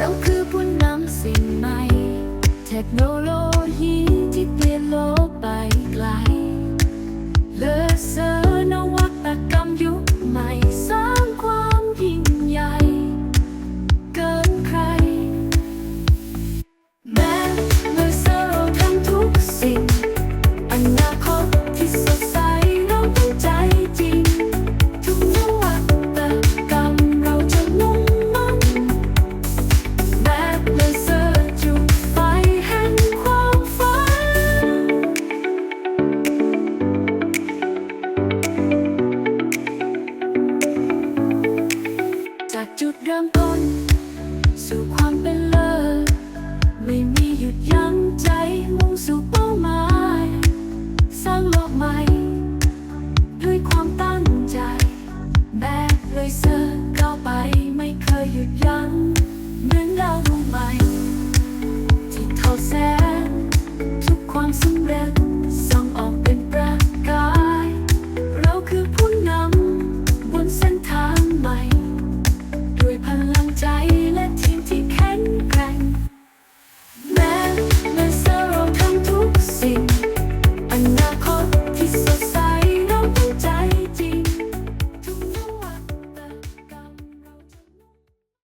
เราคือผู้นำสิ่งใหม่ เทคโนโลยีที่เปลี่ยนโลกไปไกลเลเซอร์นวัตกรรมยุคใหม่สร้างความยิ่งใหญ่ เกินใคร แม้เลเซอร์ทำทุกสิ่งอนาคต จากจุดเริ่มต้น สู่ความเป็นเลิศไม่มีหยุดยั้งใจมุ่งสู่เป้าหมาย สร้างโลกใหม่ ด้วยความตั้งใจแบกเลยเซอร์ก้าไปไม่เคยหยุดยัง้งเหมือนดาว